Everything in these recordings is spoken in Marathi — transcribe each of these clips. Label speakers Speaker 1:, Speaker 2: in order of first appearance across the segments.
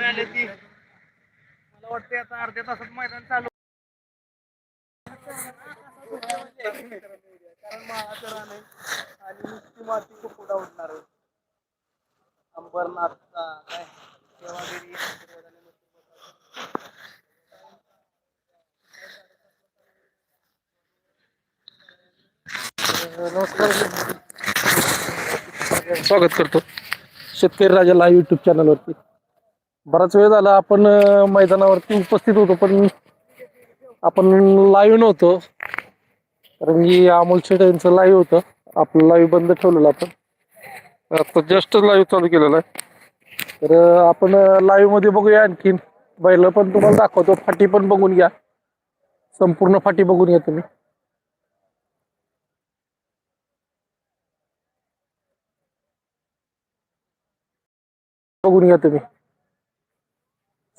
Speaker 1: आले ती मला वाटते आता अर्ध्या तासात मैदान चालू कारण माळाचं रान आहे आणि नुसती माती खूप पुढे उडणार आहे अंबरनाथचा काय देवागिरी नमस्कार
Speaker 2: स्वागत करतो. शेतकरी राजाला युट्यूब चॅनलवरती बराच वेळ झाला आपण मैदानावरती उपस्थित होतो पण आपण लाईव्ह नव्हतो. कारण की अमोल शेट यांचं लाईव्ह होतं. आपलं लाईव्ह बंद ठेवलेलं आपण. आता जस्ट लाईव्ह चालू केलेलं आहे. तर आपण लाईव्हमध्ये बघूया आणखीन. बैल पण तुम्हाला दाखवतो. फाटी पण बघून घ्या. संपूर्ण फाटी बघून घ्या तुम्ही. बघून घ्या तुम्ही.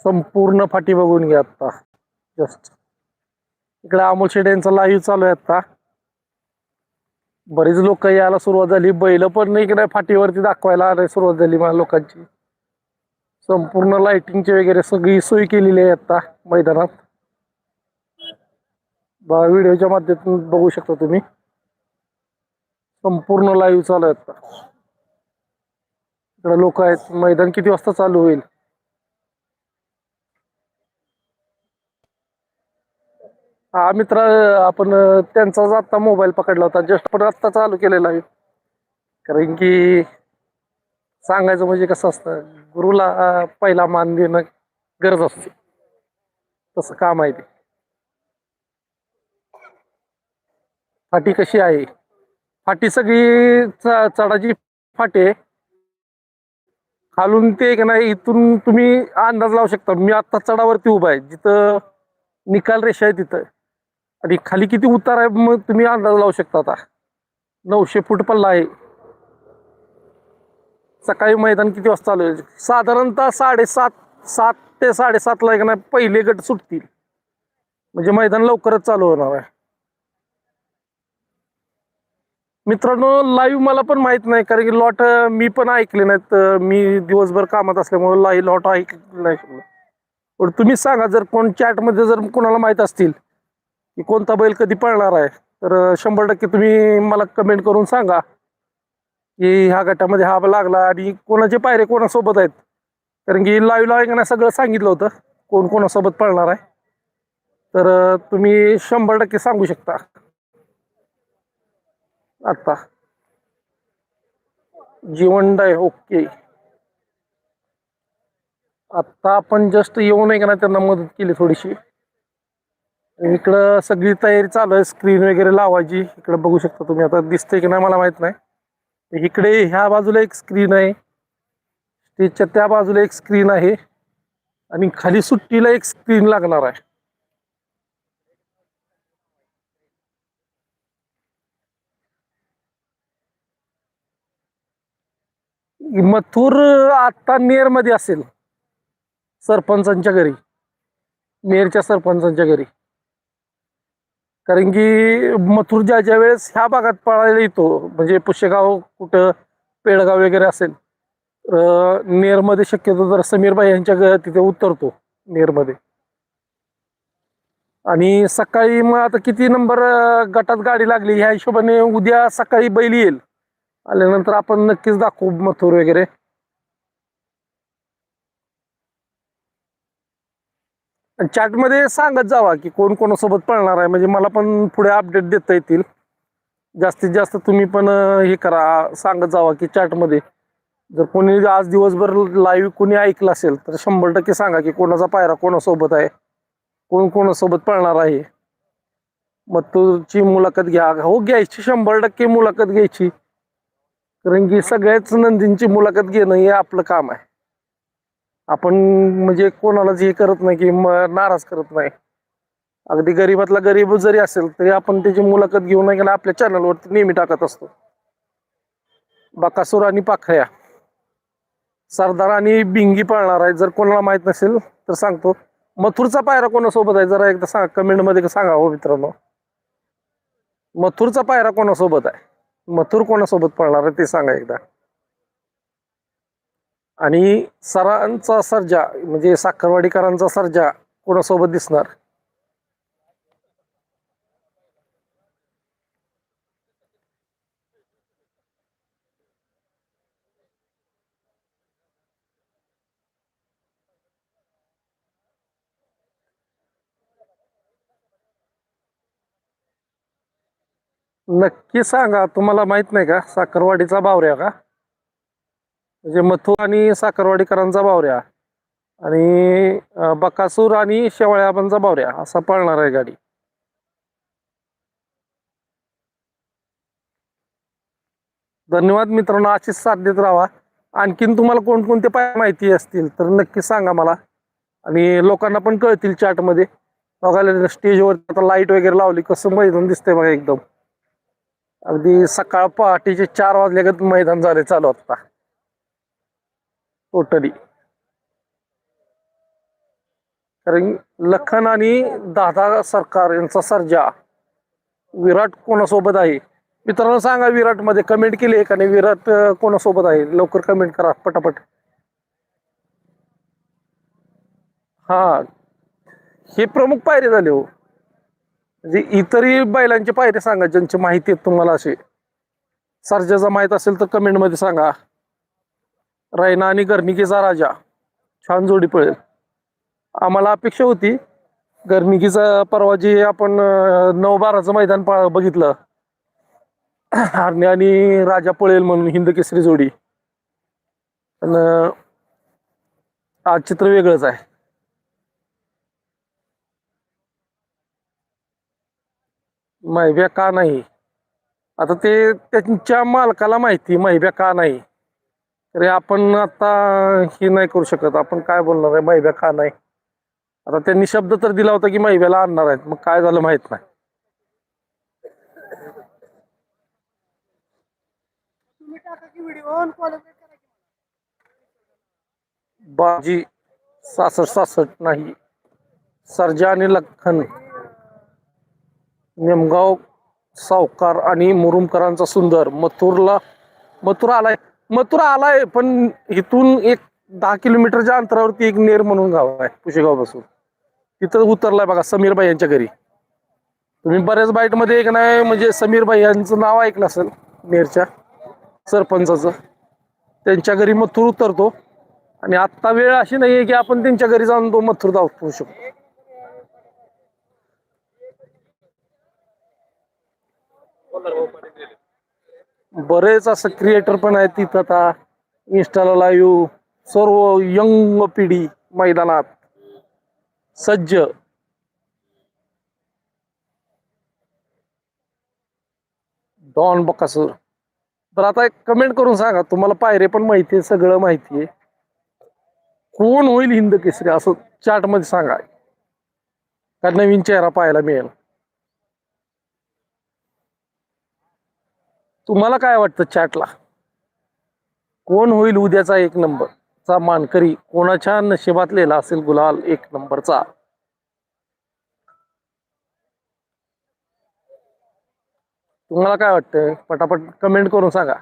Speaker 2: संपूर्ण फाटी बघून घ्या आता. जस्ट इकडे अमोल शेटे यांचा लाईव्ह चालू आहे आता. बरीच लोक यायला सुरुवात झाली. बैल पण इकडे फाटीवरती दाखवायला सुरुवात झाली मला लोकांची. संपूर्ण लाइटिंगची वगैरे सगळी सोय केलेली आहे आता मैदानात. व्हिडिओच्या माध्यमातून बघू शकता तुम्ही. संपूर्ण लाईव्ह चालू आहे आता. इकडे लोक आहेत. मैदान किती वाजता चालू होईल? हा मित्र आपण त्यांचा त्यांचाच आता मोबाईल पकडला होता. जस्ट पण आत्ता चालू केलेला आहे. कारण की सांगायचं म्हणजे कसं असतं गुरुला पहिला मान देणं गरज असते. तसं काम आहे ते. फाटी कशी आहे? फाटी सगळी चढाची फाटी आहे. खालून ते एक नाही इथून तुम्ही अंदाज लावू शकता. मी आत्ता चढावरती उभा आहे. जिथं निकाल रेषा आहे तिथं. आणि खाली किती उतार आहे मग तुम्ही अंदाज लावू शकता आता. नऊशे फूट पल्ला आहे. सकाळी मैदान किती वाजता चालू आहे साधारणतः साडेसात सात ते साडेसातला एक नाही पहिले गट सुटतील. म्हणजे मैदान लवकरच चालू होणार आहे. मित्रांनो लाईव्ह मला पण माहीत नाही कारण की लॉट मी पण ऐकले नाहीत मी दिवसभर कामात असल्यामुळे लाईव्ह लॉट ऐकले नाही. पण तुम्ही सांगा जर कोण चॅटमध्ये जर कोणाला माहीत असतील की कोणता बैल कधी पळणार आहे तर शंभर टक्के तुम्ही मला कमेंट करून सांगा की ह्या गटामध्ये हा लागला आणि कोणाचे पायरे कोणासोबत आहेत. कारण की लाईव्हला आहे सगळं सांगितलं होतं कोण कोणासोबत पळणार आहे. तर तुम्ही शंभर टक्के सांगू शकता. आता. जीवनदाय ओके. आता आपण जस्ट येऊन आहे का ना त्यांना मदत केली थोडीशी. इकडं सगळी तयारी चालू आहे स्क्रीन वगैरे लावायची. इकडं बघू शकता तुम्ही आता दिसतंय की नाही मला माहीत नाही. इकडे ह्या बाजूला एक स्क्रीन आहे. स्टेजच्या त्या बाजूला एक स्क्रीन आहे. आणि खाली सुट्टीला एक स्क्रीन लागणार आहे. मथुर आता नेरमध्ये असेल. सरपंचांच्या घरी. नेरच्या सरपंचांच्या घरी. कारण की मथुर ज्या ज्या वेळेस ह्या भागात पळायला येतो म्हणजे पुष्यगाव कुठं पेडगाव वगैरे असेल तर नेरमध्ये शक्यतो जर समीरबाई यांच्या तिथे उतरतो नेरमध्ये आणि सकाळी मग आता किती नंबर गटात गाडी लागली ह्या हिशोबाने उद्या सकाळी बैल येईल. आल्यानंतर आपण नक्कीच दाखवू मथुर वगैरे. चॅटमध्ये सांगत जावा की कोण कोणासोबत पळणार आहे. म्हणजे मला पण पुढे अपडेट देता येतील. जास्तीत जास्त तुम्ही पण हे करा. सांगत जावा की चॅटमध्ये जर कोणी आज दिवसभर लाईव्ह कोणी ऐकलं असेल तर शंभर टक्के सांगा की कोणाचा पायरा कोणासोबत आहे. कोण कोणासोबत पळणार आहे मग तुझी मुलाखत घ्या. हो घ्यायची. शंभर टक्के मुलाखत घ्यायची. कारण की सगळ्याच नंदींची मुलाखत घेणं हे आपलं काम आहे. आपण म्हणजे कोणालाच हे करत नाही की नाराज करत नाही. अगदी गरीबातला गरीब जरी असेल तरी आपण त्याची मुलाखत घेऊन नाही गेला आपल्या चॅनलवरती नेहमी टाकत असतो. बकासूर आणि पाखऱ्या. सरदार आणि बिंगी पळणार आहे जर कोणाला माहीत नसेल तर सांगतो. मथुरचा पायरा कोणासोबत आहे? जरा एकदा सांगा कमेंटमध्ये सांगा हो मित्रांनो. मथुरचा पायरा कोणासोबत आहे? मथुर कोणासोबत पळणार आहे ते सांगा एकदा. आणि सरांचा सर्जा म्हणजे साखरवाडीकरांचा सर्जा कोणासोबत दिसणार? नक्की सांगा तुम्हाला माहीत नाही का? साखरवाडीचा बावऱ्या का? म्हणजे मथू आणि साखरवाडीकरांचा बावऱ्या आणि बकासूर आणि शेवळ्याबांचा बावऱ्या असा पळणार आहे गाडी. धन्यवाद मित्रांनो अशीच साथ देत राहा. आणखीन तुम्हाला कोणकोणते पाय माहिती असतील तर नक्की सांगा मला. आणि लोकांना पण कळतील चार्टमध्ये बघायला स्टेजवर आता लाइट वगैरे लावली कसं मैदान दिसतंय बघा एकदम. अगदी सकाळ पहाटेचे चार वाजल्यागत मैदान झाले चालू आता. टोटली कारण लखन आणि दादा सरकार यांचा सर्जा. विराट कोणासोबत आहे? मित्रांनो सांगा विराटमध्ये कमेंट केली का नाही विराट कोणासोबत आहे? लवकर कमेंट करा पटापट. हा. हे प्रमुख पायरे झाले हो. म्हणजे इतरही बैलांचे पायरी सांगा ज्यांची माहिती आहेत तुम्हाला अशी. सर्जाचा माहीत असेल तर कमेंटमध्ये सांगा. रायना आणि गर्निकीचा राजा. छान जोडी पळेल. आम्हाला अपेक्षा होती गर्निकीचा परवा जे आपण नऊ बाराचं मैदान पा- बघितलं. हरणे आणि राजा पळेल म्हणून हिंद केसरी जोडी. पण आज चित्र वेगळंच आहे. माहिब्या का नाही? आता ते त्यांच्या मालकाला माहिती माहिब्या का नाही? तरी आपण आता हे नाही करू शकत. आपण काय बोलणार आहे? माहिब्या का नाही? आता त्यांनी शब्द तर दिला होता की माहिब्याला आणणार आहेत. मग काय झालं माहीत नाही. बाजी सासष्ट सासष्ट नाही. सर्जा आणि लखन नेमगाव सावकार आणि मुरुमकरांचा सुंदर. मथुरला मथुरा आलाय. मथुरा आलाय पण इथून एक दहा किलोमीटरच्या अंतरावरती एक नेर म्हणून गाव आहे पुशेगावपासून तिथं उतरलाय बघा समीरबाई यांच्या घरी. तुम्ही बऱ्याच बाईटमध्ये एक नाही म्हणजे समीरबाई यांचं नाव ऐकलं असेल नेरच्या सरपंचाचं. त्यांच्या घरी मथुर उतरतो. आणि आत्ता वेळ अशी नाही आहे की आपण त्यांच्या घरी जाऊन तो मथुर दाखवू शकतो. बरेच असं क्रिएटर पण आहेत तिथं आता. इन्स्टाला लाईव्ह सर्व यंग पिढी मैदानात. सज्ज. डॉन बकासूर. तर आता एक कमेंट करून सांगा तुम्हाला पायरे पण माहिती आहे सगळं माहिती आहे. कोण होईल हिंद केसरी? असं चार्ट सांगा. का नवीन चेहरा पाहायला मिळेल. तुम्हाला काय वाटतं चॅटला कोण होईल उद्याचा एक नंबरचा मानकरी कोणाच्या नशिबात लिहिला असेल गुलाल एक नंबरचा तुम्हाला काय वाटतं? पटापट कमेंट करून सांगा.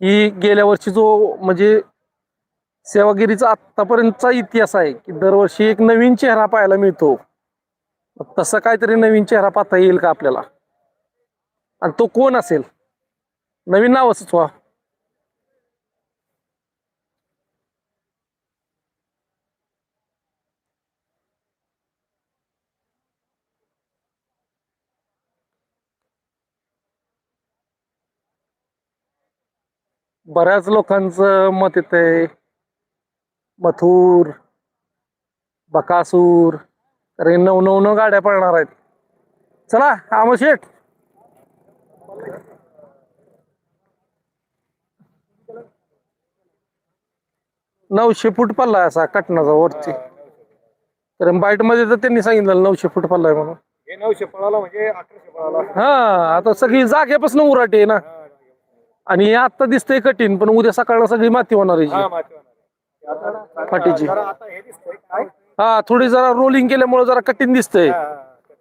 Speaker 2: की गेल्या वर्षी जो म्हणजे सेवागिरीचा आत्तापर्यंतचा इतिहास आहे की दरवर्षी एक नवीन चेहरा पाहायला मिळतो. तसं काहीतरी नवीन चेहरा पाहता येईल का आपल्याला? आणि तो कोण असेल? नवीन नाव सुचवा बऱ्याच लोकांचं मत येतंय. मथुर बकासूर अरे नऊ नऊ नऊ गाड्या पळणार आहेत. चला आमो नऊशे फूट पल्ला आहे असा कटनाचा वरती. तर बाईटमध्ये तर त्यांनी सांगितलं नऊशे फूट पल्ला आहे म्हणून.
Speaker 1: हे नऊशे पळाला म्हणजे अकराशे पळाला.
Speaker 2: हा आता सगळी जाग्यापासून उराटी आहे ना. आणि हे आता दिसतंय कठीण पण उद्या सकाळला सगळी माती होणार आहे
Speaker 1: हा. आता
Speaker 2: फाटीची.
Speaker 1: जरा आता हे दिसतंय काय?
Speaker 2: हा थोडी जरा रोलिंग केल्यामुळे जरा कठीण दिसतंय.
Speaker 1: हा.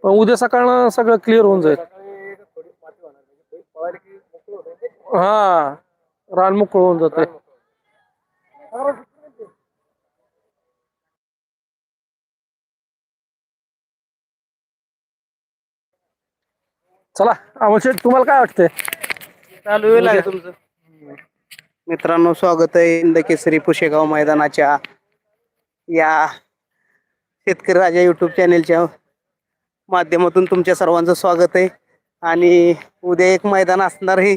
Speaker 2: पण उद्या सकाळनं सगळं क्लिअर होऊन जाईल.
Speaker 1: सकाळी थोडी माती होणार म्हणजे पळाली की मोकळं होतं
Speaker 2: हा रान मोकळं होऊन जाते चला शेठ तुम्हाला काय वाटतंय
Speaker 1: चालू होईल आहे तुमचं मित्रांनो स्वागत आहे इंद केसरी पुशेगाव मैदानाच्या या शेतकरी राजा युट्यूब चॅनेलच्या माध्यमातून तुमच्या सर्वांचं स्वागत आहे आणि उद्या एक मैदान असणार आहे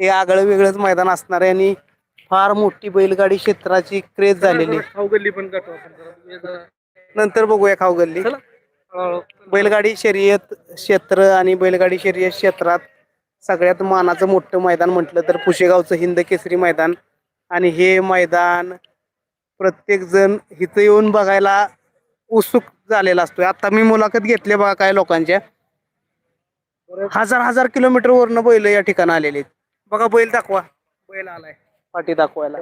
Speaker 1: हे आगळं वेगळंच मैदान असणार आहे आणि फार मोठी बैलगाडी क्षेत्राची क्रेज झालेली आहे.
Speaker 2: खाऊगल्ली पण गाठू आपण जरा.
Speaker 1: नंतर बघूया खाऊ गल्ली
Speaker 2: चला.
Speaker 1: बैलगाडी शर्यत क्षेत्र आणि बैलगाडी शर्यत क्षेत्रात सगळ्यात मानाचं मोठं मैदान म्हटलं तर पुशेगावचं हिंद केसरी मैदान. आणि हे मैदान प्रत्येक जण इथं येऊन बघायला उत्सुक झालेला असतोय. आता मी मुलाखत घेतली बघा काय लोकांच्या. हजार हजार किलोमीटर वरनं बैल या ठिकाणी आलेले आहेत. बघा बैल दाखवा. बैल आलाय. पाठी दाखवायला.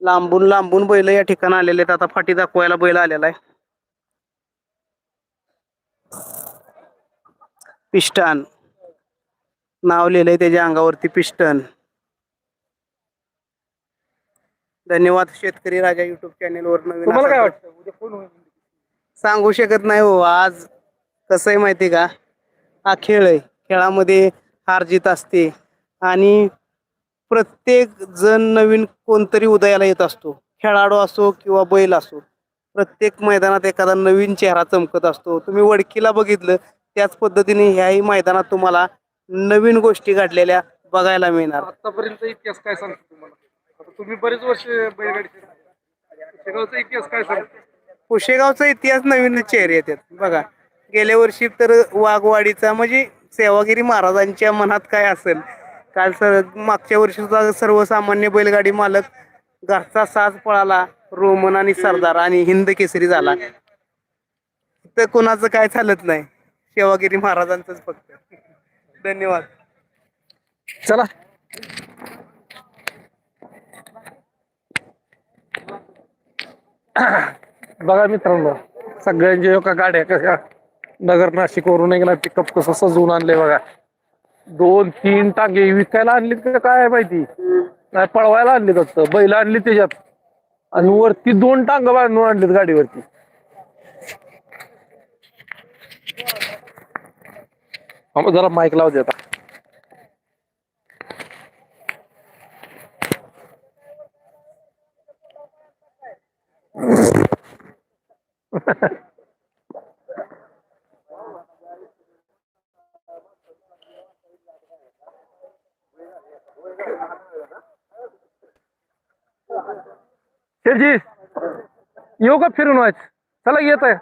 Speaker 1: लांबून लांबून बैल या ठिकाणी आलेले आहेत. आता फाटी दाखवायला बैल आलेला आहे. पिस्टन नाव लिहिलंय त्याच्या अंगावरती पिस्टन धन्यवाद शेतकरी राजा युट्यूब चॅनेल वर नवीन
Speaker 2: तुम्हाला काय वाटतं? उद्या कोण होईल
Speaker 1: सांगू शकत नाही हो आज कसं आहे माहिती का? हा खेळ आहे. खेळामध्ये हार जीत असते आणि प्रत्येक जण नवीन कोणतरी उदयाला येत असतो. खेळाडू असो किंवा बैल असो. प्रत्येक मैदानात एखादा नवीन चेहरा चमकत असतो. तुम्ही वडकीला बघितलं त्याच पद्धतीने ह्याही मैदानात तुम्हाला नवीन गोष्टी घडलेल्या बघायला मिळणार.
Speaker 2: आतापर्यंत इतिहास काय सांगतो तुम्हाला? आता तुम्ही बरेच वर्ष बैलगाडी शेगावचा इतिहास काय सांगतो?
Speaker 1: पुशेगावचा इतिहास नवीन चेहरे येतात. बघा गेल्या वर्षी तर वाघवाडीचा म्हणजे सेवागिरी महाराजांच्या मनात काय असेल? काल सर मागच्या वर्षी सुद्धा सर्वसामान्य बैलगाडी मालक घरचा साज पळाला. रोमन आणि सरदार आणि हिंद केसरी झाला. तर कोणाचं काय चालत नाही. सेवागिरी महाराजांचंच फक्त. धन्यवाद.
Speaker 2: चला. बघा मित्रांनो सगळ्यांच्या एका गाड्या कशा नगर नाशिक वरून एक ना पिकअप कसं सजवून आणले बघा. दोन तीन टांगे विकायला आणलीत का काय माहिती? नाही पळवायला आणलीत फक्त. बैल आणली त्याच्यात. आणि वरती दोन टांग बांधून आणलीत गाडीवरती. हा जरा माईक लावू दे आता. शेठजी येऊ का फिरून व्हायच चला येत आहे.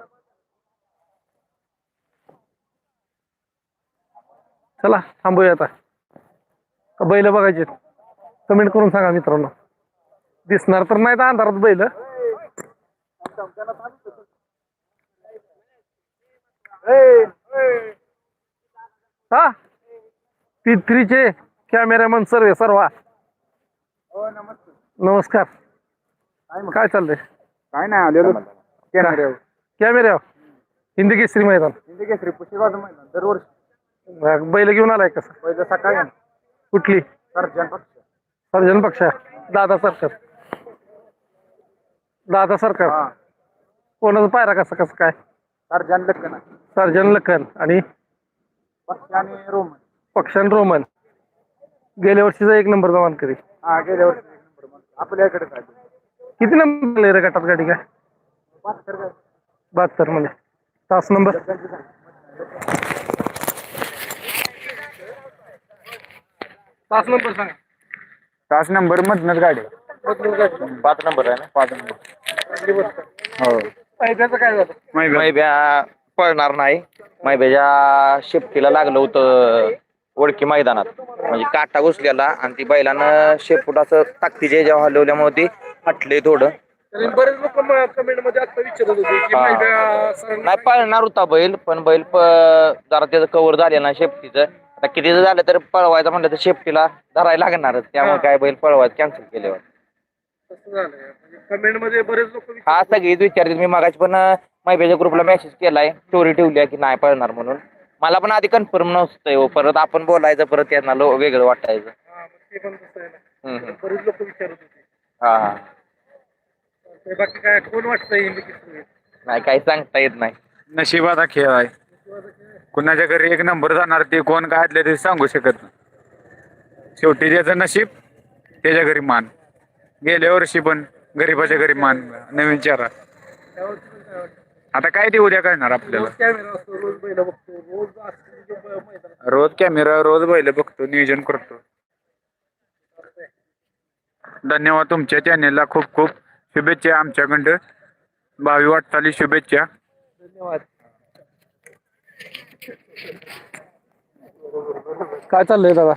Speaker 2: चला थांबूया आता. बैल बघायचे कमेंट करून सांगा मित्रांनो. दिसणार तर नाही तर अंधारात बैल. हा? पी थ्रीचे कॅमेरामन सर्वे सर्वा. नमस्कार. काय चाललंय?
Speaker 3: काय नाही आलेलो. कॅमेऱ्यावर
Speaker 2: कॅमेरा हिंदी केसरी मैदान.
Speaker 3: हिंदी केसरी पुशेगावचं मैदान दरवर्षी.
Speaker 2: बैल घेऊन आलाय कसं?
Speaker 3: पहिलं सकाळी
Speaker 2: कुठली?
Speaker 3: सर्जन पक्ष.
Speaker 2: सर्जन पक्ष. दादा सरकार. दादा सरकार.
Speaker 3: हा.
Speaker 2: कोणाचा पायरा कसं कसं काय?
Speaker 3: सर्जन लक्कन आहे.
Speaker 2: सर्जन लखन. आणि?
Speaker 3: पक्ष आणि रोमन.
Speaker 2: पक्षान रोमन. गेल्या वर्षीचा एक नंबर जमान करी.
Speaker 3: हा गेल्या वर्षी एक नंबर. आपल्याकडे आहे
Speaker 2: किती नंबर रे गटात गाडी काय? बहात्तरमध्ये तास नंबर. तास नंबर सांगा.
Speaker 3: तास नंबर मधनच गाडी. पाच नंबर आहे ना? पाच नंबर. हो.
Speaker 2: काय झालं?
Speaker 4: मैब्या. पळणार नाही. मैब्याच्या शेपटीला लागलं होतं ओळखी मैदानात. म्हणजे काटा घुसलेला आणि ती बैलानं शेपूट असं ताकदीच्या जेव्हा हलवल्यामुळे ती हटले थोडं.
Speaker 2: तरी बरेच लोक कमेंटमध्ये आता विचारत होते की
Speaker 4: हा.
Speaker 2: माहिती सरांना
Speaker 4: नाही. पळणार होता बैल पण बैल प- जरा त्याचं कव्हर झाले ना शेपटीचं. आता किती जर झालं तर पळवायचं म्हणलं तर शेपटीला धरायला लागणारच त्यामुळे काय बैल पळवायचं कॅन्सल केल्यावर
Speaker 2: तसं झालंय. म्हणजे कमेंटमध्ये बरेच लोक
Speaker 4: हा सगळीच विचारते मी मागाशी पण मैब्याच्या ग्रुपला मेसेज केलाय. स्टोरी ठेवली आहे की नाही पळणार म्हणून. मला पण आधी कन्फर्म नसतंय हो. परत आपण बोलायचं परत त्यांना लो- वेगळं वाटायचं.
Speaker 2: ते पण तसं आहे ना.
Speaker 4: हम्म, हम्म.
Speaker 1: बरेच लोक विचारत होते.
Speaker 4: हा हा.
Speaker 1: ते बाकी काय कोण वाटतं हिंद केसरी
Speaker 4: नाही काही सांगता येत नाही.
Speaker 3: नशिबाचा खेळ आहे. कुणाच्या घरी एक नंबर जाणार ते कोण काय आदल्या ते सांगू शकत नाही. शेवटी ज्याचं नशीब त्याच्या घरी मान. गेल्या वर्षी पण गरीबाच्या घरी मान नवीन चेहरा. आता काय ते उद्या कळणार आपल्याला?
Speaker 1: कॅमेरा असतो रोज बैल बघतो रोज असतो
Speaker 3: रोज कॅमेरा रोज बैल बघतो नियोजन करतो. धन्यवाद तुमच्या चॅनेलला खूप खूप शुभेच्छा आमच्याकडं. भावी वाटचाली शुभेच्छा.
Speaker 1: धन्यवाद.
Speaker 2: काय चाललंय दादा?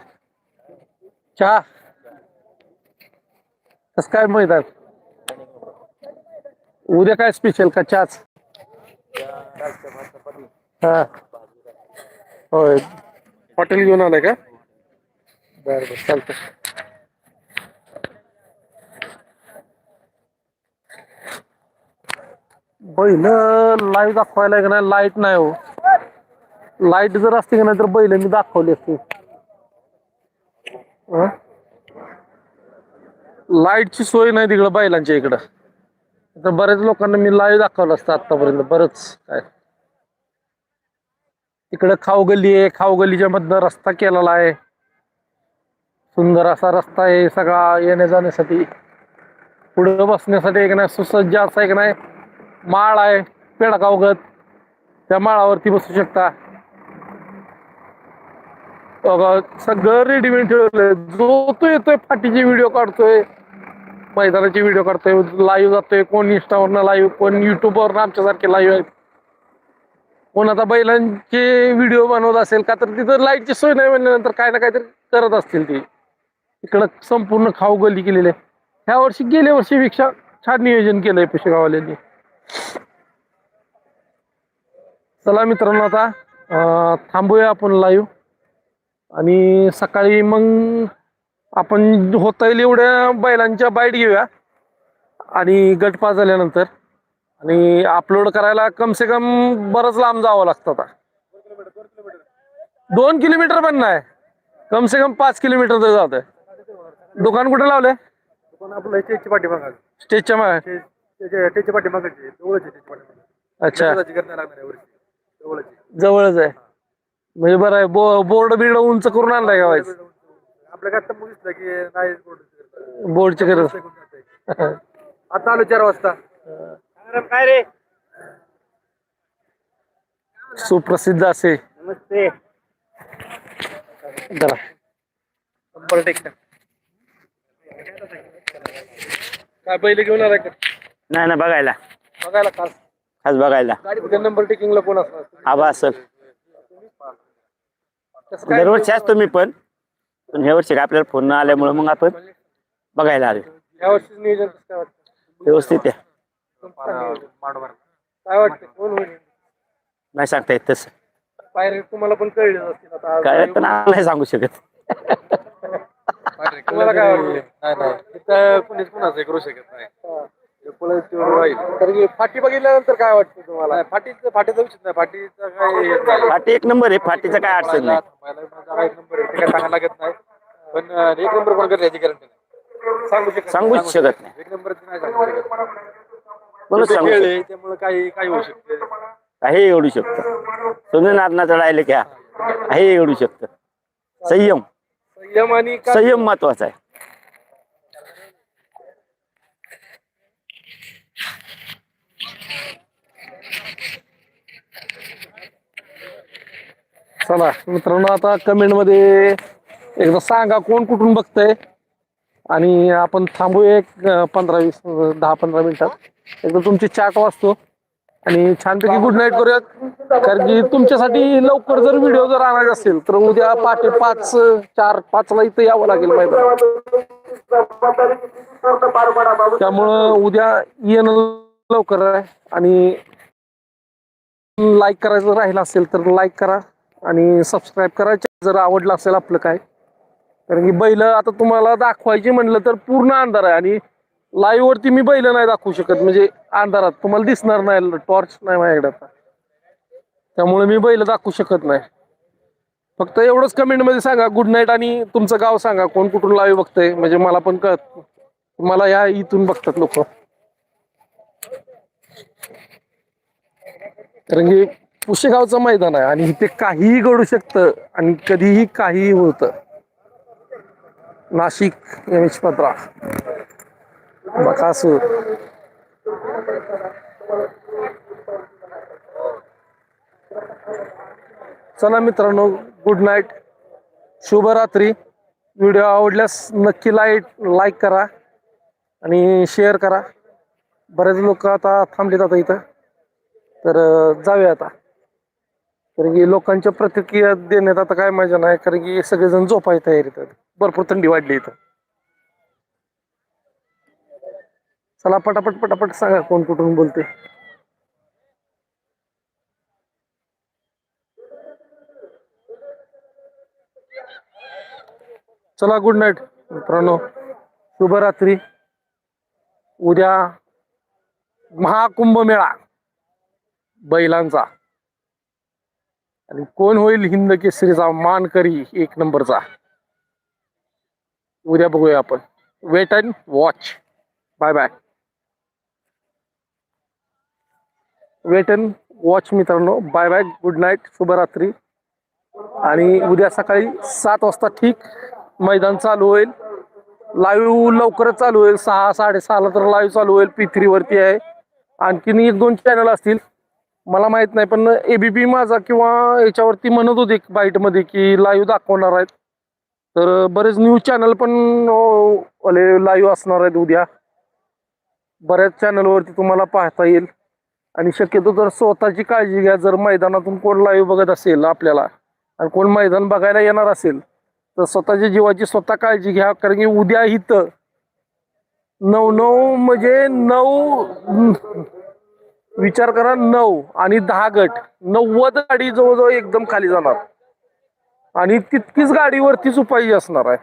Speaker 2: चहा? कस काय मैदान? उद्या काय स्पेशल का चहाच? हा. होय. हॉटेल घेऊन आलाय का? बरं बर चालतंय. बैल लाईव्ह दाखवायला का नाही लाइट नाही हो. लाइट जर असते का नाही तर बैल मी दाखवली असते. लाईटची सोय नाही तिकडं बैलांच्या इकडं. तर बऱ्याच लोकांना मी लाईव्ह दाखवलं असतं आतापर्यंत बरंच काय. तिकडं खाऊगली आहे खाऊगलीच्या मधनं रस्ता केलेला आहे. सुंदर असा रस्ता आहे सगळा येण्या जाण्यासाठी पुढं बसण्यासाठी एक नाही सुसज्ज असा एक नाही. माळ आहे पेडा गावगत त्या माळावरती बसू शकता. सगळं रेडीमेड ठेवलंय जो तो येतोय फाटीचे व्हिडिओ काढतोय मैदानाचे व्हिडिओ काढतोय लाईव्ह जातोय. कोण इंस्टावरनं लाईव्ह कोण युट्यूबवरनं आमच्यासारखे लाईव्ह आहेत. कोण आता बैलांचे व्हिडिओ बनवत असेल का तर तिथं लाईटची सोय नाही म्हणल्यानंतर काय ना काहीतरी करत असतील ते. इकडं संपूर्ण खाऊ गली केलेली आहे. ह्या वर्षी गेल्या वर्षीपेक्षा छान नियोजन केलंय पुशेगाववाल्यांनी. चला मित्रांनो आता थांबूया आपण लाईव्ह आणि सकाळी मग आपण होता येईल एवढ्या बैलांच्या बाईट घेऊया. आणि गट पास झाल्यानंतर आणि अपलोड करायला कम से कम बरंच लांब जावं लागतं आता. दोन किलोमीटर पण नाही. कम से कम पाच किलोमीटर तर जात आहे दुकान कुठे लावलंय? स्टेजच्या मागे.
Speaker 1: त्याची पाठी बघायची जवळच आहे
Speaker 2: अच्छा.
Speaker 1: लागणार जवळच आहे.
Speaker 2: जवळच आहे. म्हणजे बरं आहे बो बोर्ड बिर्ड उंच करून आणलाय का व्हायचं?
Speaker 1: आपल्या काय तर दिसलं की नाही बोर्ड
Speaker 2: बोर्डची गरज.
Speaker 1: आता आलो चार वाजता. काय रे?
Speaker 2: सुप्रसिद्ध असे.
Speaker 1: नमस्ते.
Speaker 2: जरा.
Speaker 1: शंभर टक्के.
Speaker 2: काय पहिले घेऊन आलाय का?
Speaker 5: नाही ना बघायला.
Speaker 2: बघायला खास
Speaker 5: खास बघायला.
Speaker 2: गाडी नंबर टेकिंगला कोण असणार?
Speaker 5: आबा असल
Speaker 2: कसं काय
Speaker 5: दरवर्षी असतो मी पण. पण ह्या वर्षी काय आपल्याला फोन न आल्यामुळे मग आपण बघायला आलो.
Speaker 2: या वर्षी नियोजन कसं काय वाटतं?
Speaker 5: व्यवस्थित आहे.
Speaker 2: काय वाटतं? कोण होईल?
Speaker 5: नाही सांगता येत तसं.
Speaker 2: पायरे तुम्हाला पण कळले असतील आता आज.
Speaker 5: काय पण आम्हाला नाही सांगू शकत.
Speaker 2: तुम्हाला काय वाटतं?
Speaker 3: तिथं कुणीच कुणाचं करू शकत नाही.
Speaker 2: तर फाटी बघितल्यानंतर काय वाटतं तुम्हाला?
Speaker 3: फाटीचं फाटीचा विषय नाही फाटीचा काय
Speaker 5: फाटी एक नंबर आहे फाटीचं काय अडचण नाही.
Speaker 3: एक नंबर आहे ते काय सांगायला लागत नाही. पण एक नंबर कोण करते याची गॅरंटी नाही.
Speaker 2: सांगू शकत
Speaker 5: सांगूच शकत नाही.
Speaker 3: एक नंबर नाही सांगू शकत.
Speaker 5: म्हणून सांगू शकत
Speaker 3: त्यामुळे काही काही होऊ शकते.
Speaker 5: काही एवढू शकतं. तुम्ही नादनाचं राहिले घ्या काही एवढू शकतं. संयम.
Speaker 2: संयम आणि
Speaker 5: संयम महत्त्वाचा आहे.
Speaker 2: चला मित्रांनो आता कमेंटमध्ये एकदा सांगा कोण कुठून बघतंय. आणि आपण थांबू एक पंधरा वीस दहा पंधरा मिनिटात. एकदा तुमची चाट वाचतो आणि छानपैकी गुड नाईट करूयात. कारण की तुमच्यासाठी लवकर जर व्हिडिओ जर आणायचा असेल तर उद्या पहाटे पाच चार पाचला इथं यावं लागेल माहिती त्यामुळं उद्या येणं लवकर आहे. आणि लाईक करायचं राहिलं असेल तर लाईक करा. आणि सबस्क्राईब करायचे जर आवडलं असेल आपलं काय. कारण की बैल आता तुम्हाला दाखवायची म्हणलं तर पूर्ण अंधार आहे. आणि लाईव्हवरती मी बैल नाही दाखवू शकत. म्हणजे अंधारात. तुम्हाला दिसणार नाही. टॉर्च नाही माझ्याकडे आता. त्यामुळे मी बैल दाखवू शकत नाही. फक्त एवढंच कमेंटमध्ये सांगा. गुड नाईट आणि तुमचं गाव सांगा. कोण कुठून लाईव्ह बघतंय? म्हणजे मला पण कळत मला या इथून बघतात लोक. कारण की पुशेगावचं मैदान आहे आणि इथे काहीही घडू शकतं आणि कधीही काहीही होतं. नाशिक एम एच पत्रा. बकासूर चला मित्रांनो गुड नाईट शुभरात्री. व्हिडिओ आवडल्यास नक्की लाइट लाईक करा आणि शेअर करा. बरेच लोक आता थांबलेत आता इथं. तर जाऊया आता. कारण की लोकांच्या प्रतिक्रिया देण्यात आता काय मजा नाही कारण की सगळेजण झोपाय तयारीत आहेत. भरपूर थंडी वाढली इथं. चला पटापट पटापट सांगा कोण कुठून बोलते चला गुड नाईट मित्रांनो. शुभरात्री. उद्या महाकुंभ मेळा बैलांचा. आणि कोण होईल हिंद केसरीचा मानकरी? एक नंबरचा. उद्या बघूया आपण. Wait and watch bye bye wait and watch मित्रांनो. बाय बाय गुड नाईट शुभरात्री. आणि उद्या सकाळी सात वाजता ठीक मैदान चालू होईल. लाईव्ह लवकरच चालू होईल. सहा साडेसहाला तर लाईव्ह चालू होईल. पी थ्री वरती आहे. आणखीन एक दोन चॅनल असतील. मला माहीत नाही पण एबीपी माझा किंवा याच्यावरती म्हणत होते बाईटमध्ये की लाईव्ह दाखवणार आहेत. तर बरेच न्यूज चॅनल पण लाईव्ह असणार आहेत उद्या. बऱ्याच चॅनलवरती तुम्हाला पाहता येईल. आणि शक्यतो जर स्वतःची काळजी घ्या जर मैदानातून कोण लाईव्ह बघत असेल आपल्याला आणि कोण मैदान बघायला येणार असेल तर स्वतःच्या जीवाची स्वतः काळजी घ्या कारण की उद्या इथं नऊ नऊ म्हणजे नऊ विचार करा नऊ आणि दहा गट. नव्वद गाडी जवळजवळ एकदम खाली जाणार. आणि तितकीच गाडीवरतीच उपाय असणार आहे.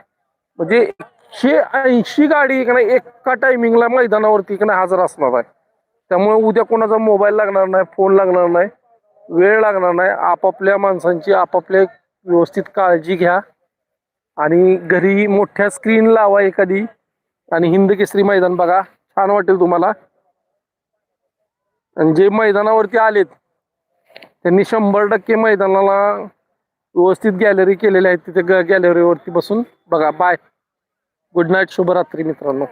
Speaker 2: म्हणजे एकशे ऐंशी गाडी इकडे एका टायमिंगला मैदानावरती हजर असणार आहे. त्यामुळे उद्या कोणाचा मोबाईल लागणार नाही फोन लागणार नाही वेळ लागणार नाही. आपापल्या माणसांची आपापल्या व्यवस्थित काळजी घ्या. आणि घरी मोठ्या स्क्रीन लावा एखादी. आणि हिंद केसरी मैदान बघा. छान वाटेल तुम्हाला. आणि जे मैदानावरती आलेत त्यांनी शंभर टक्के मैदानाला व्यवस्थित गॅलरी केलेल्या आहेत तिथे गॅलरीवरती बसून बघा. बाय गुड नाईट शुभरात्री मित्रांनो.